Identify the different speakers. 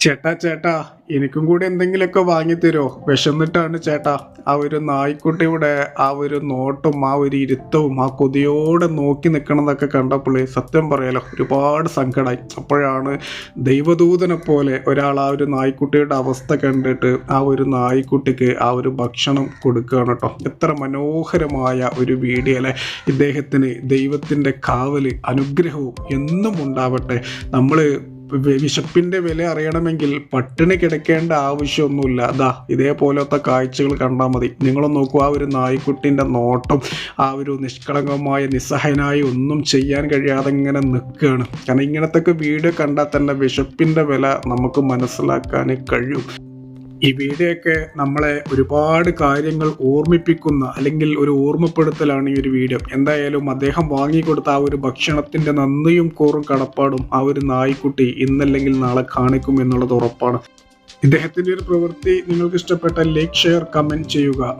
Speaker 1: ചേട്ടാ ചേട്ടാ എനിക്കും കൂടി എന്തെങ്കിലുമൊക്കെ വാങ്ങിത്തരുമോ വിശന്നിട്ടാണ് ചേട്ടാ ആ ഒരു നായ്ക്കുട്ടിയുടെ ആ ഒരു നോട്ടും ആ ഒരു ഇരുത്തവും ആ കൊതിയോടെ നോക്കി നിൽക്കണതൊക്കെ കണ്ടപ്പോൾ സത്യം പറയാലോ ഒരുപാട് സങ്കടമായി അപ്പോഴാണ് ദൈവദൂതനെ പോലെ ഒരാൾ ആ ഒരു നായ്ക്കുട്ടിയുടെ അവസ്ഥ കണ്ടിട്ട് ആ ഒരു നായ്ക്കുട്ടിക്ക് ആ ഒരു ഭക്ഷണം കൊടുക്കുകയാണ് കേട്ടോ. എത്ര മനോഹരമായ ഒരു വീഡിയോ അല്ലെ? ഇദ്ദേഹത്തിന് ദൈവത്തിന്റെ കാവൽ അനുഗ്രഹവും എന്നും ഉണ്ടാവട്ടെ. നമ്മൾ വി- വിശപ്പിന്റെ വില അറിയണമെങ്കിൽ പട്ടിണി കിടക്കേണ്ട ആവശ്യമൊന്നുമില്ല. അതാ ഇതേപോലത്തെ കാഴ്ചകൾ കണ്ടാൽ മതി. നിങ്ങൾ നോക്കൂ ആ ഒരു നായ്ക്കുട്ടിന്റെ നോട്ടം ആ ഒരു നിഷ്കളങ്കമായ നിസ്സഹനായി ഒന്നും ചെയ്യാൻ കഴിയാതെ ഇങ്ങനെ നിൽക്കുകയാണ്. കാരണം ഇങ്ങനത്തെ വീഡിയോ കണ്ടാൽ തന്നെ വിശപ്പിന്റെ വില നമുക്ക് മനസ്സിലാക്കാൻ കഴിയും. ഈ വീഡിയോയൊക്കെ നമ്മളെ ഒരുപാട് കാര്യങ്ങൾ ഓർമ്മിപ്പിക്കുന്ന അല്ലെങ്കിൽ ഒരു ഓർമ്മപ്പെടുത്തലാണ് ഈ ഒരു വീഡിയോ. എന്തായാലും അദ്ദേഹം വാങ്ങിക്കൊടുത്ത ആ ഒരു ഭക്ഷണത്തിന്റെ നന്ദിയും കോറും കടപ്പാടും ആ ഒരു നായ്ക്കുട്ടി ഇന്നല്ലെങ്കിൽ നാളെ കാണിക്കും എന്നുള്ളത് ഉറപ്പാണ്. ഇദ്ദേഹത്തിന്റെ ഒരു പ്രവൃത്തി നിങ്ങൾക്ക് ഇഷ്ടപ്പെട്ട ലൈക്ക് ഷെയർ കമന്റ് ചെയ്യുക.